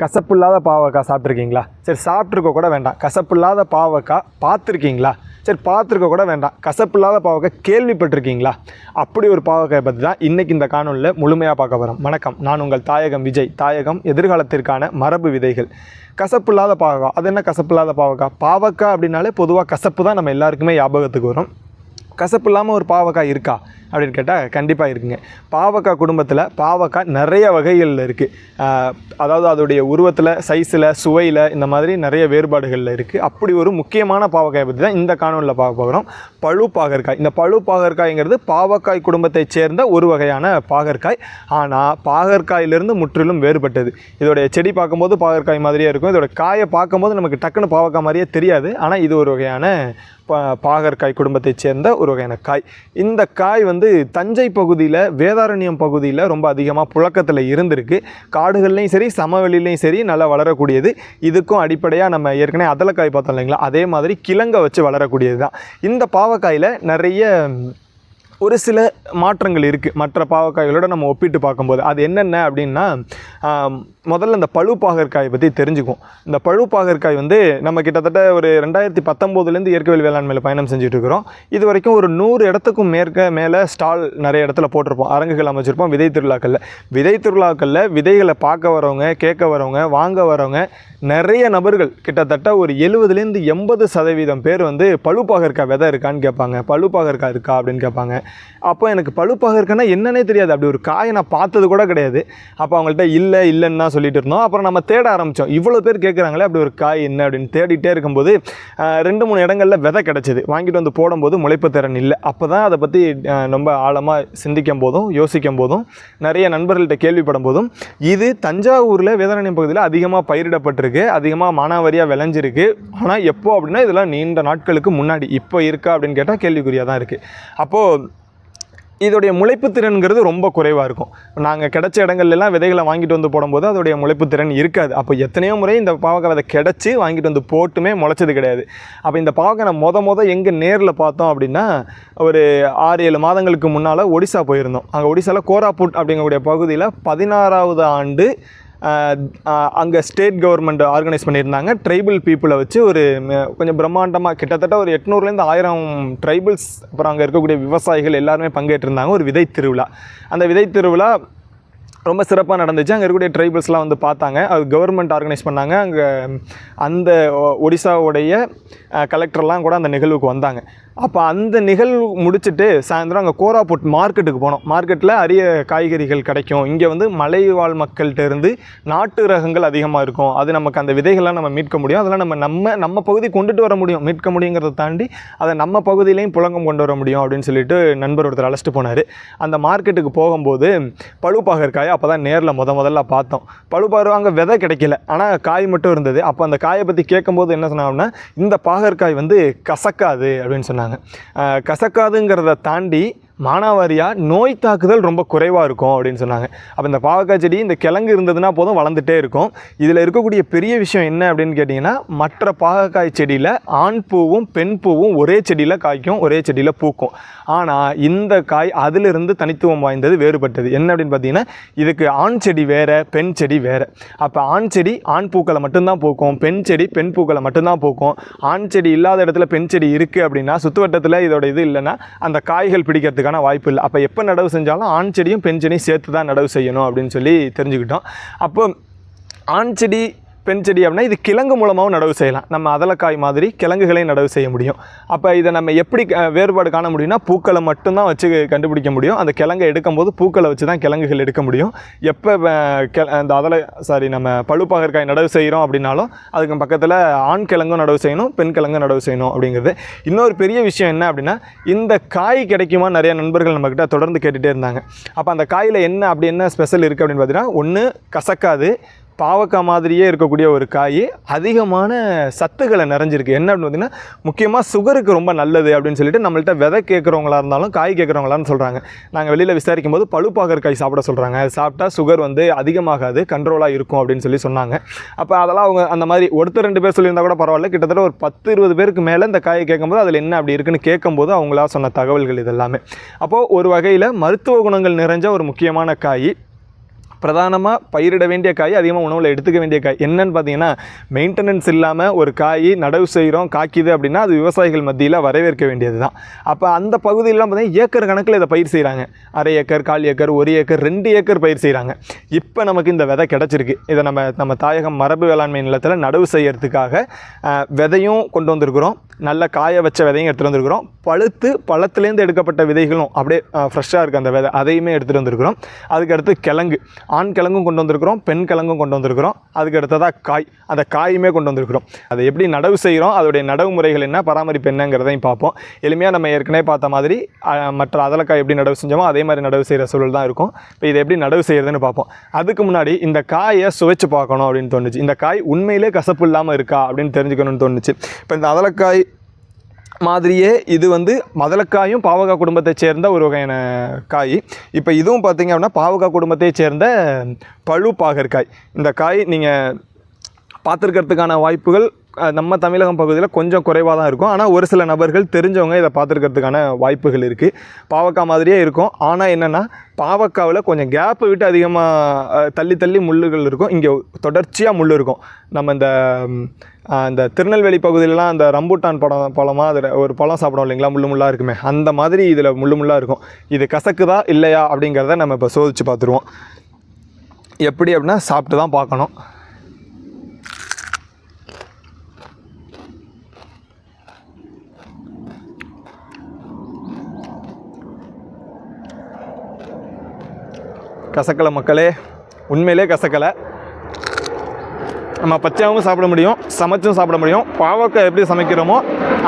கசப்பு இல்லாத பாவக்காய் சாப்பிட்ருக்கீங்களா சரி சாப்பிட்ருக்க கூட வேண்டாம். கசப்பில்லாத பாவக்காய் பார்த்துருக்கீங்களா? சரி பார்த்துருக்க கூட வேண்டாம். கசப்பில்லாத பாவக்காய் கேள்விப்பட்டிருக்கீங்களா? அப்படி ஒரு பாவக்காய் பற்றி தான் இன்றைக்கி இந்த காணொலியில் முழுமையாக பார்க்க போகிறோம் வணக்கம். நான் உங்கள் தாயகம் விஜய். தாயகம் எதிர்காலத்திற்கான மரபு விதைகள். கசப்பு இல்லாத பாவக்காய். அது என்ன கசப்பில்லாத பாவக்காய்? பாவக்காய் அப்படின்னாலே பொதுவாக கசப்பு தான் நம்ம எல்லாருக்குமே ஞாபகத்துக்கு வரும். கசப்பு இல்லாமல் ஒரு பாவக்காய் இருக்கா? அப்படின்னு கேட்டால் கண்டிப்பாக இருக்குங்க. பாவக்காய் குடும்பத்தில் பாவக்காய் நிறைய வகைகளில் இருக்குது அதாவது அதோடைய உருவத்தில் சைஸில் சுவையில் இந்த மாதிரி நிறைய வேறுபாடுகளில் இருக்குது அப்படி ஒரு முக்கியமான பாவக்காயை பற்றி தான் இந்த காணொலியில் பார்க்க போகிறோம் பழு பாகற்காய். இந்த பழு பாகற்காய்ங்கிறது பாவக்காய் குடும்பத்தைச் சேர்ந்த ஒரு வகையான பாகற்காய். ஆனால் பாகற்காயிலிருந்து முற்றிலும் வேறுபட்டது. இதோடைய செடி பார்க்கும்போது பாகற்காய் மாதிரியே இருக்கும். இதோட காயை பார்க்கும்போது நமக்கு டக்குன்னு பாவக்காய் மாதிரியே தெரியாது. ஆனால் இது ஒரு வகையான பாகற்காய் குடும்பத்தைச் சேர்ந்த ஒரு வகையான காய். இந்த காய் வந்து வந்து தஞ்சை பகுதியில் வேதாரண்யம் பகுதியில் ரொம்ப அதிகமாக புழக்கத்தில் இருந்திருக்கு. காடுகள்லையும் சரி சமவெளிலையும் சரி நல்லா வளரக்கூடியது. இதுக்கும் அடிப்படையாக நம்ம ஏற்கனவே அதலக்காய் பார்த்தோம் இல்லைங்களா? அதே மாதிரி கிழங்கை வச்சு வளரக்கூடியது தான் இந்த பாவக்காயில் நிறைய ஒரு சில மாற்றங்கள் இருக்குது மற்ற பாவக்காய்களோட நம்ம ஒப்பிட்டு பார்க்கும்போது. அது என்னென்ன அப்படின்னா முதல்ல இந்த பழு பாகற்காயை பற்றி தெரிஞ்சுக்குவோம். இந்த பழு பாகற்காய் வந்து நம்ம கிட்டத்தட்ட ஒரு ரெண்டாயிரத்தி பத்தொம்போதுலேருந்து இயற்கைவெளி வேளாண்மையில் பயணம் செஞ்சுட்டு இருக்கிறோம் இது வரைக்கும் ஒரு நூறு இடத்துக்கும் மேற்க மேலே ஸ்டால் நிறைய இடத்துல போட்டிருப்போம். அரங்குகள் அமைச்சிருப்போம். விதை திருவிழாக்களில். விதை திருவிழாக்களில் விதைகளை பார்க்க வரவங்க கேட்க வரவங்க வாங்க வரவங்க நிறைய நபர்கள் கிட்டத்தட்ட ஒரு எழுபதுலேருந்து எண்பது சதவீதம் பேர் வந்து பழுபாகற்காய் விதை இருக்கான்னு கேட்பாங்க. பழுபாகற்காய் இருக்கா அப்படின்னு கேட்பாங்க. அப்போ எனக்கு பழுப்பாக பாகற்காய்னா என்னன்னே தெரியாது. அப்படி ஒரு காயை நான் பார்த்தது கூட கிடையாது. அப்போ அவங்கள்ட்ட இல்லை இல்லைன்னு தான் சொல்லிட்டு இருந்தோம். அப்புறம் நம்ம தேட ஆரம்பித்தோம் இவ்வளோ பேர் கேட்குறாங்களே அப்படி ஒரு காய் என்ன அப்படின்னு தேடிட்டே இருக்கும்போது ரெண்டு மூணு இடங்களில் விதை கிடச்சிது. வாங்கிட்டு வந்து போடும்போது முளைப்பு திறன் இல்லை. அப்போ தான் அதை பற்றி ரொம்ப ஆழமாக சிந்திக்கும் போதும் யோசிக்கும் போதும் நிறைய நண்பர்கள்ட்ட கேள்விப்படும் போதும் இது தஞ்சாவூரில் வேதாரண்யம் பகுதியில் அதிகமாக பயிரிடப்பட்டிருக்கு. அதிகமாக மானாவாரியாக விளைஞ்சிருக்கு. ஆனால் எப்போ அப்படின்னா இதெல்லாம் நீண்ட நாட்களுக்கு முன்னாடி. இப்போ இருக்கா அப்படின்னு கேட்டால் கேள்விக்குறியாக தான் இருக்குது அப்போது இதோடைய முளைப்பு திறன்கிறது ரொம்ப குறைவாக இருக்கும். நாங்கள் கிடைச்ச இடங்கள்லாம் விதைகளை வாங்கிட்டு வந்து போடும்போது அதோடைய முளைப்பு திறன் இருக்காது. அப்போ எத்தனையோ முறை இந்த பாவக்காய் விதை கிடச்சி வாங்கிட்டு வந்து போட்டுமே முளைச்சது கிடையாது. அப்போ இந்த பாவக்காய் நான் மொத மொதல் எங்கே நேரில் பார்த்தோம் அப்படின்னா ஒரு ஆறு ஏழு மாதங்களுக்கு முன்னால் ஒடிசா போயிருந்தோம். அங்கே ஒடிசாவில் கோராப்புட் அப்படிங்கக்கூடிய பகுதியில் பதினாறாவது ஆண்டு அங்கே ஸ்டேட் கவர்மெண்ட் ஆர்கனைஸ் பண்ணியிருந்தாங்க. ட்ரைபிள் பீப்புளை வச்சு ஒரு கொஞ்சம் பிரம்மாண்டமாக கிட்டத்தட்ட ஒரு எட்நூறுலேருந்து ஆயிரம் ட்ரைபிள்ஸ் அப்புறம் அங்கே இருக்கக்கூடிய விவசாயிகள் எல்லாருமே பங்கேற்றிருந்தாங்க. ஒரு விதை திருவிழா. அந்த விதை திருவிழா ரொம்ப சிறப்பாக நடந்துச்சு. அங்கே இருக்கக்கூடிய ட்ரைபிள்ஸ்லாம் வந்து பார்த்தாங்க. அது கவர்மெண்ட் ஆர்கனைஸ் பண்ணாங்க. அங்கே அந்த ஒடிசாவுடைய கலெக்டர்லாம் கூட அந்த நிகழ்வுக்கு வந்தாங்க. அப்போ அந்த நிகழ்வு முடிச்சுட்டு சாயந்தரம் அங்கே கோராப்புட் மார்க்கெட்டுக்கு போனோம். மார்க்கெட்டில் அரிய காய்கறிகள் கிடைக்கும். இங்கே வந்து மலைவாழ் மக்கள்கிட்ட இருந்து நாட்டு ரகங்கள் அதிகமாக இருக்கும். அது நமக்கு அந்த விதைகள்லாம் நம்ம மீட்க முடியும். அதெல்லாம் நம்ம நம்ம நம்ம பகுதி கொண்டுட்டு வர முடியும். மீட்க முடியுங்கிறத தாண்டி அதை நம்ம பகுதியிலையும் புழங்கம் கொண்டு வர முடியும் அப்படின்னு சொல்லிட்டு நண்பர் ஒருத்தர் அழைச்சிட்டு போனார். அந்த மார்க்கெட்டுக்கு போகும்போது பழுப்பாகற்காயை அப்போ தான் நேரில் முத முதல்ல பார்த்தோம். பழுப்பாகர் அங்கே விதை கிடைக்கல. ஆனால் காய் மட்டும் இருந்தது. அப்போ அந்த காயை பற்றி கேட்கும்போது என்ன சொன்னாங்கன்னா இந்த பாகற்காய் வந்து கசக்காது அப்படின்னு சொன்னாங்க. சொன்னாங்க. கசக்காதுங்கிறத தாண்டி மானாவாரியாக நோய் தாக்குதல் ரொம்ப குறைவாக இருக்கும் அப்படின்னு சொன்னாங்க. அப்போ இந்த பாவக்காய் செடி இந்த கிழங்கு இருந்ததுன்னா போதும் வளர்ந்துட்டே இருக்கும். இதில் இருக்கக்கூடிய பெரிய விஷயம் என்ன அப்படின்னு கேட்டிங்கன்னா மற்ற பாகக்காய் செடியில் ஆண் பூவும் பெண் பூவும் ஒரே செடியில் காய்க்கும் ஒரே செடியில் பூக்கும். ஆனால் இந்த காய் அதிலிருந்து தனித்துவம் வாய்ந்தது வேறுபட்டது. என்ன அப்படின்னு பார்த்தீங்கன்னா இதுக்கு ஆண் செடி வேறு பெண் செடி வேறு. அப்போ ஆண் செடி ஆண் பூக்களை மட்டும்தான் பூக்கும் பெண் செடி பெண் பூக்களை மட்டும்தான் பூக்கும். ஆண் செடி இல்லாத இடத்துல பெண் செடி இருக்குது அப்படின்னா சுற்றுவட்டத்தில் இதோட இது இல்லைன்னா அந்த காய்கள் பிடிக்கிறதுக்கான வாய்ப்பு இல்லை. அப்போ எப்போ நடவு செஞ்சாலும் ஆண் செடியும் பெண் செடியும் சேர்த்து தான் நடவு செய்யணும் அப்படின்னு சொல்லி தெரிஞ்சுக்கிட்டோம். அப்போ ஆண் செடி பெண் செடி அப்படின்னா இது கிழங்கு மூலமாகவும் நடவு செய்யலாம். நம்ம அதலக்காய் மாதிரி கிழங்குகளையும் நடவு செய்ய முடியும். அப்போ இதை நம்ம எப்படி வேறுபாடு காண முடியும்னா பூக்களை மட்டும்தான் வச்சு கண்டுபிடிக்க முடியும். அந்த கிழங்கை எடுக்கும்போது பூக்களை வச்சு தான் கிழங்குகள் எடுக்க முடியும். எப்போ கெ- அந்த அதலை சாரி நம்ம பழுப்பாகற்காய் நடவு செய்கிறோம் அப்படின்னாலும் அதுக்கு பக்கத்தில் ஆண் கிழங்கும் நடவு செய்யணும் பெண் கிழங்கும் நடவு செய்யணும் அப்படிங்கிறது. இன்னொரு பெரிய விஷயம் என்ன அப்படின்னா இந்த காய் கிடைக்குமா நிறைய நண்பர்கள் நம்மக்கிட்ட தொடர்ந்து கேட்டுகிட்டே இருந்தாங்க. அப்போ அந்த காயில் என்ன அப்படி என்ன ஸ்பெஷல் இருக்குது அப்படின்னு பார்த்தீங்கன்னா ஒன்று கசக்காது பாவக்காய் மாதிரியே இருக்கக்கூடிய ஒரு காய் அதிகமான சத்துக்களை நிறைஞ்சிருக்கு. என்ன அப்படின்னு பார்த்தீங்கன்னா முக்கியமாக சுகருக்கு ரொம்ப நல்லது அப்படின்னு சொல்லிட்டு நம்மள்ட்ட விதை கேட்குறவங்களா இருந்தாலும் காய் கேட்குறவங்களான்னு சொல்கிறாங்க நாங்கள் வெளியில் விசாரிக்கும் போது பழுப்பாகற்காய் சாப்பிட சொல்கிறாங்க அது சாப்பிட்டா சுகர் வந்து அதிகமாகாது கண்ட்ரோலாக இருக்கும் அப்படின்னு சொல்லி சொன்னாங்க. அப்போ அதெல்லாம் அவங்க அந்த மாதிரி ஒருத்தர் ரெண்டு பேர் சொல்லியிருந்தா கூட பரவாயில்ல. கிட்டத்தட்ட ஒரு பத்து இருபது பேருக்கு மேலே இந்த காயை கேட்கும்போது அதில் என்ன அப்படி இருக்குன்னு கேட்கும்போது அவங்களா சொன்ன தகவல்கள் இதெல்லாமே அப்போது ஒரு வகையில் மருத்துவ குணங்கள் நிறைஞ்ச ஒரு முக்கியமான காய் பிரதானமாக பயிரிட வேண்டிய காய் அதிகமாக உணவில் எடுத்துக்க வேண்டிய காய். என்னன்னு பார்த்தீங்கன்னா மெயின்டெனன்ஸ் இல்லாமல் ஒரு காய் நடவு செய்கிறோம் காய்க்குது அப்படின்னா அது விவசாயிகள் மத்தியில் வரவேற்க வேண்டியது தான் அப்போ அந்த பகுதியிலாம் பார்த்தீங்கன்னா ஏக்கர் கணக்கில் இதை பயிர் செய்கிறாங்க அரை ஏக்கர் கால் ஏக்கர் ஒரு ஏக்கர் ரெண்டு ஏக்கர் பயிர் செய்கிறாங்க இப்போ நமக்கு இந்த விதை கிடச்சிருக்கு. இதை நம்ம நம்ம தாயகம் மரபு வேளாண்மை நிலத்தில் நடவு செய்கிறதுக்காக விதையும் கொண்டு வந்திருக்கிறோம். நல்ல காய வச்ச விதையும் எடுத்துகிட்டு வந்திருக்கிறோம். பழுத்து பழத்துலேருந்து எடுக்கப்பட்ட விதைகளும் அப்படியே ஃப்ரெஷ்ஷாக இருக்குது அந்த விதை. அதையுமே எடுத்துகிட்டு வந்திருக்கிறோம். அதுக்கடுத்து கிழங்கு. ஆண் கிழங்கும் கொண்டு வந்திருக்கிறோம் பெண் கிழங்கும் கொண்டு வந்திருக்கிறோம். அதுக்கு அடுத்ததாக காய். அந்த காயுமே கொண்டு வந்திருக்கிறோம். அதை எப்படி நடவு செய்கிறோம் அதோடைய நடவு முறைகள் என்ன பராமரிப்பு என்னங்கிறதையும் பார்ப்போம். எளிமையாக நம்ம ஏற்கனவே பார்த்த மாதிரி மற்ற அதலக்காய் எப்படி நடவு செஞ்சோமோ அதே மாதிரி நடவு செய்கிற சூழல் தான் இருக்கும். இப்போ இதை எப்படி நடவு செய்கிறதுன்னு பார்ப்போம். அதுக்கு முன்னாடி இந்த காயை சுவைச்சு பார்க்கணும் அப்படின்னு தோணுச்சு. இந்த காய் உண்மையிலே கசப்பு இல்லாமல் இருக்கா அப்படின்னு தெரிஞ்சுக்கணும்னு தோணுச்சு. இப்போ இந்த அதலக்காய் மாதிரியே இது வந்து மதலக்காயும் பாவக்காய் குடும்பத்தைச் சேர்ந்த ஒரு வகையான காய். இப்போ இதுவும் பார்த்தீங்க அப்படின்னா பாவக்காய் குடும்பத்தைச் சேர்ந்த பழு பாகற்காய் இந்த காய் நீங்கள் பார்த்துருக்கிறதுக்கான வாய்ப்புகள் நம்ம தமிழகம் பகுதியில் கொஞ்சம் குறைவாக தான் இருக்கும். ஆனால் ஒரு சில நபர்கள் தெரிஞ்சவங்க இதை பார்த்துருக்கிறதுக்கான வாய்ப்புகள் இருக்குது பாவக்காய் மாதிரியே இருக்கும். ஆனால் என்னென்னா பாவக்காவில் கொஞ்சம் கேப்பு விட்டு அதிகமாக தள்ளி தள்ளி முள்ளுகள் இருக்கும். இங்கே தொடர்ச்சியாக முள் இருக்கும். நம்ம இந்த அந்த இந்த திருநெல்வேலி பகுதியிலலாம் அந்த ரம்பூட்டான் படம் பழமாக அதில் ஒரு பழம் சாப்பிடும் இல்லைங்களா? முள்ளு முள்ளாக இருக்குமே. அந்த மாதிரி இதில் முள்ளு முள்ளாக இருக்கும். இது கசக்குதா இல்லையா அப்படிங்கிறத நம்ம இப்போ சோதிச்சு பார்த்துருவோம். எப்படி அப்படின்னா சாப்பிட்டு தான் பார்க்கணும். கசக்கலை மக்களே. உண்மையிலே கசக்கலை. நம்ம பச்சையாகவும் சாப்பிட முடியும் சமைச்சும் சாப்பிட முடியும். பாவக்காய் எப்படி சமைக்கிறோமோ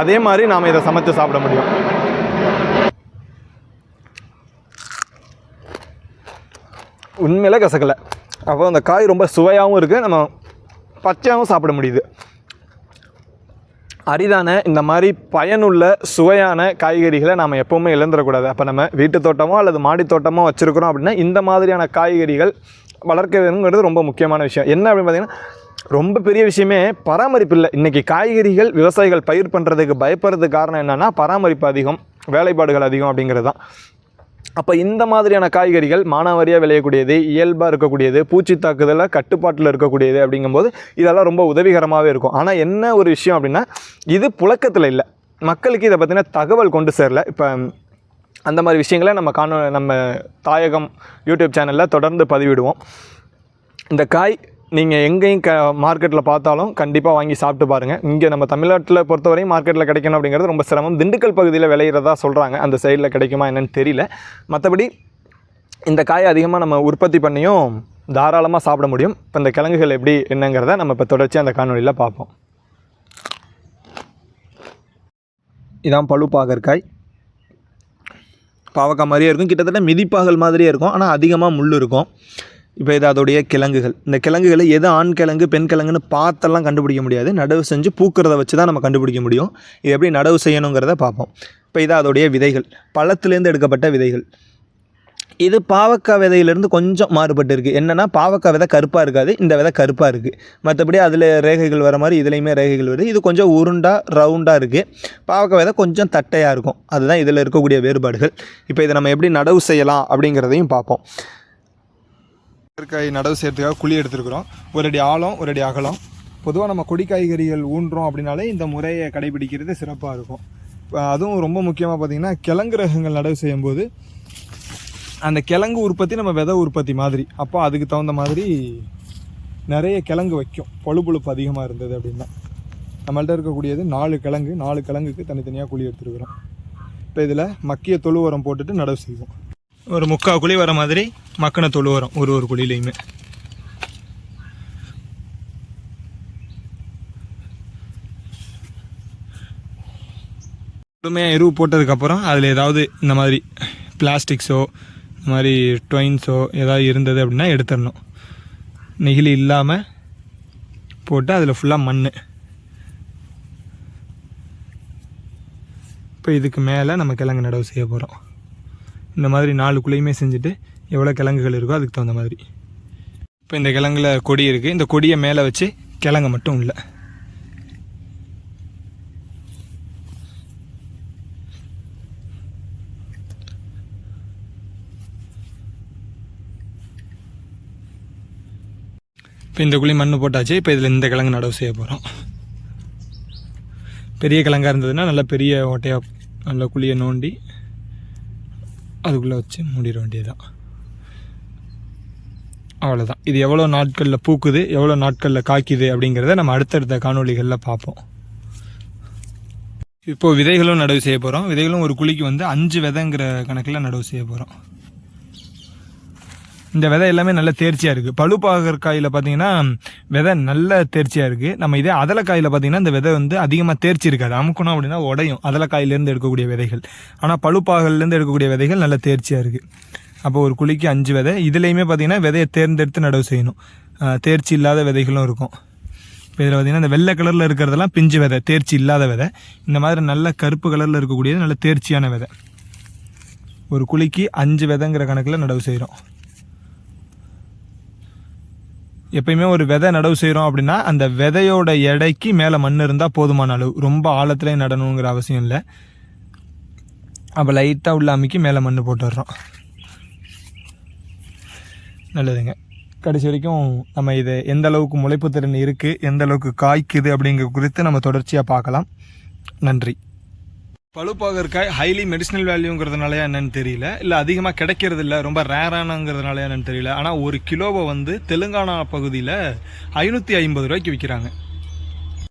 அதே மாதிரி நாம் இதை சமைச்சு சாப்பிட முடியும். உண்மையில் கசக்கலை. அப்போ அந்த காய் ரொம்ப சுவையாகவும் இருக்குது நம்ம பச்சையாகவும் சாப்பிட முடியுது. அரிதான இந்த மாதிரி பயனுள்ள சுவையான காய்கறிகளை நாம் எப்போவுமே இழந்துடக்கூடாது அப்போ நம்ம வீட்டு தோட்டமோ அல்லது மாடி தோட்டமோ வச்சுருக்கிறோம் அப்படின்னா இந்த மாதிரியான காய்கறிகள் வளர்க்க வேணுங்கிறது ரொம்ப முக்கியமான விஷயம். என்ன அப்படின்னு பார்த்தீங்கன்னா ரொம்ப பெரிய விஷயமே பராமரிப்பு இல்லை. இன்றைக்கி காய்கறிகள் விவசாயிகள் பயிர் பண்ணுறதுக்கு பயப்படுறதுக்கு காரணம் என்னென்னா பராமரிப்பு அதிகம் வேலைப்பாடுகள் அதிகம் அப்படிங்கிறது தான். அப்போ இந்த மாதிரியான காய்கறிகள் மானாவாரியாக விளையக்கூடியது இயல்பாக இருக்கக்கூடியது பூச்சி தாக்குதலில் கட்டுப்பாட்டில் இருக்கக்கூடியது அப்படிங்கும்போது இதெல்லாம் ரொம்ப உதவிகரமாகவே இருக்கும். ஆனால் என்ன ஒரு விஷயம் அப்படின்னா இது புழக்கத்தில் இல்லை. மக்களுக்கு இதை பற்றின தகவல் கொண்டு சேரல. இப்போ அந்த மாதிரி விஷயங்களை நம்ம காண நம்ம தாயகம் யூடியூப் சேனலில் தொடர்ந்து பதிவிடுவோம். இந்த காய் நீங்கள் எங்கேயும் க மார்க்கெட்டில் பார்த்தாலும் கண்டிப்பாக வாங்கி சாப்பிட்டு பாருங்கள் இங்கே நம்ம தமிழ்நாட்டில் பொறுத்தவரையும் மார்க்கெட்டில் கிடைக்கணும் அப்படிங்கிறது ரொம்ப சிரமம். திண்டுக்கல் பகுதியில் விளையிறதா சொல்கிறாங்க அந்த சைடில் கிடைக்குமா என்னென்னு தெரியல. மற்றபடி இந்த காயை அதிகமாக நம்ம உற்பத்தி பண்ணியும் தாராளமாக சாப்பிட முடியும். இப்போ இந்த கிழங்குகள் எப்படி என்னங்கிறத நம்ம இப்போ தொடர்ச்சி அந்த காணொலியில் பார்ப்போம். இதான் பழுப்பாகற்காய் பாவக்காய் மாதிரியே இருக்கும். கிட்டத்தட்ட மிதிப்பாகல் மாதிரியே இருக்கும். ஆனால் அதிகமாக முள் இருக்கும். இப்போ இது அதோடைய கிழங்குகள். இந்த கிழங்குகளை எது ஆண் கிழங்கு பெண் கிழங்குன்னு பார்த்தெல்லாம் கண்டுபிடிக்க முடியாது. நடவு செஞ்சு பூக்கிறத வச்சு தான் நம்ம கண்டுபிடிக்க முடியும். இது எப்படி நடவு செய்யணுங்கிறத பார்ப்போம். இப்போ இது அதோடைய விதைகள். பழத்துலேருந்து எடுக்கப்பட்ட விதைகள். இது பாவக்காய் விதையிலேருந்து கொஞ்சம் மாறுபட்டு இருக்குது என்னென்னா பாவக்காய் விதை கருப்பாக இருக்காது இந்த விதை கருப்பாக இருக்குது மற்றபடி அதில் ரேகைகள் வர மாதிரி இதுலேயுமே ரேகைகள் வருது. இது கொஞ்சம் உருண்டாக ரவுண்டாக இருக்குது பாவக்காய் விதை கொஞ்சம் தட்டையாக இருக்கும். அதுதான் இதில் இருக்கக்கூடிய வேறுபாடுகள். இப்போ இதை நம்ம எப்படி நடவு செய்யலாம் அப்படிங்கிறதையும் பார்ப்போம். காய் நடவு செய்கிறதுக்காக குழி எடுத்துருக்குறோம். ஒரு அடி ஆழம் ஒரு அடி அகலம். பொதுவாக நம்ம கொடி காய்கறிகள் ஊன்றோம் அப்படின்னாலே இந்த முறையை கடைபிடிக்கிறது சிறப்பாக இருக்கும். அதுவும் ரொம்ப முக்கியமாக பார்த்தீங்கன்னா கிழங்கு ரகங்கள் நடவு செய்யும்போது அந்த கிழங்கு உற்பத்தி நம்ம விதை உற்பத்தி மாதிரி. அப்போ அதுக்கு தகுந்த மாதிரி நிறைய கிழங்கு வைக்கும். பொழுப்புழுப்பு அதிகமாக இருந்தது அப்படின்னா. நம்மள்ட்ட இருக்கக்கூடியது நாலு கிழங்கு நாலு கிழங்குக்கு தனித்தனியாக குழி எடுத்துருக்குறோம். இப்போ இதில் மக்கிய தொழு உரம் போட்டுட்டு நடவு செய்வோம். ஒரு முக்கால் குழி வர மாதிரி மக்கின தொழு வரும் ஒரு ஒரு குழியிலையுமே. முழுமையாக எருவு போட்டதுக்கப்புறம் அதில் ஏதாவது இந்த மாதிரி பிளாஸ்டிக்ஸோ இந்த மாதிரி டொயின்ஸோ ஏதாவது இருந்தது அப்படின்னா எடுத்துடணும். நெகிழி இல்லாமல் போட்டு அதில் ஃபுல்லாக மண் இப்போ இதுக்கு மேலே நம்ம கிழங்கு நடவு செய்ய போகிறோம் இந்த மாதிரி நாலு குழியுமே செஞ்சுட்டு எவ்வளோ கிழங்குகள் இருக்கோ அதுக்கு தகுந்த மாதிரி. இப்போ இந்த கிழங்குல கொடி இருக்குது இந்த கொடியை மேலே வச்சு கிழங்கு மட்டும் இல்லை இப்போ இந்த குழி மண் போட்டாச்சு. இப்போ இதில் இந்த கிழங்கு நடவு செய்ய போகிறோம் பெரிய கிழங்காக இருந்ததுன்னா நல்ல பெரிய ஓட்டையாக நல்ல குழியை நோண்டி அதுக்குள்ளே வச்சு மூடிட வேண்டியதுதான். அவ்வளோதான் இது எவ்வளோ நாட்களில் பூக்குது எவ்வளோ நாட்களில் காய்க்குது அப்படிங்கிறத நம்ம அடுத்தடுத்த காணொளிகளில் பார்ப்போம். இப்போ விதைகளும் நடவு செய்ய போகிறோம் விதைகளும் ஒரு குழிக்கு வந்து அஞ்சு விதைங்கிற கணக்கில் நடவு செய்ய போகிறோம் இந்த விதை எல்லாமே நல்ல தேர்ச்சியாக இருக்குது பழுப்பாகர் காயில் பார்த்தீங்கன்னா விதை நல்ல தேர்ச்சியாக இருக்குது நம்ம இதே அதலக்காயில் பார்த்தீங்கன்னா இந்த விதை வந்து அதிகமாக தேர்ச்சி இருக்காது. அமுக்கணும் அப்படின்னா உடையும். அதலக்காயிலேருந்து எடுக்கக்கூடிய விதைகள். ஆனால் பழுப்பாகலேருந்து எடுக்கக்கூடிய விதைகள் நல்ல தேர்ச்சியாக இருக்குது அப்போ ஒரு குழிக்கு அஞ்சு விதை. இதுலேயுமே பார்த்தீங்கன்னா விதையை தேர்ந்தெடுத்து நடவு செய்யணும். தேர்ச்சி இல்லாத விதைகளும் இருக்கும். இப்போ இதில் பார்த்தீங்கன்னா இந்த வெள்ளை கலரில் இருக்கிறதெல்லாம் பிஞ்சு விதை. தேர்ச்சி இல்லாத விதை. இந்த மாதிரி நல்ல கருப்பு கலரில் இருக்கக்கூடியது நல்ல தேர்ச்சியான விதை. ஒரு குழிக்கு அஞ்சு விதைங்கிற கணக்கில் நடவு செய்கிறோம் எப்பயுமே ஒரு விதை நடவு செய்கிறோம் அப்படின்னா அந்த விதையோட எடைக்கு மேலே மண் இருந்தால் போதுமான அளவு. ரொம்ப ஆழத்துலேயே நடணுங்கிற அவசியம் இல்லை. அப்போ லைட்டாக உள்ள அமைக்கி மேலே மண் போட்டுடுறோம் நல்லதுங்க. கடைசி வரைக்கும் நம்ம இது எந்த அளவுக்கு முளைப்பு திறன் இருக்குது எந்த அளவுக்கு காய்க்குது அப்படிங்கிற குறித்து நம்ம தொடர்ச்சியாக பார்க்கலாம். நன்றி. பழுப்பாகற்காய் ஹைலி மெடிசினல் வேல்யூங்கிறதுனாலயா என்னன்னு தெரியல. இல்லை அதிகமாக கிடைக்கிறது இல்லை ரொம்ப ரேரானங்கிறதுனாலயா என்னன்னு தெரியல. ஆனால் ஒரு கிலோவை வந்து தெலுங்கானா பகுதியில் ஐநூற்றி ஐம்பது ரூபாய்க்கு விற்கிறாங்க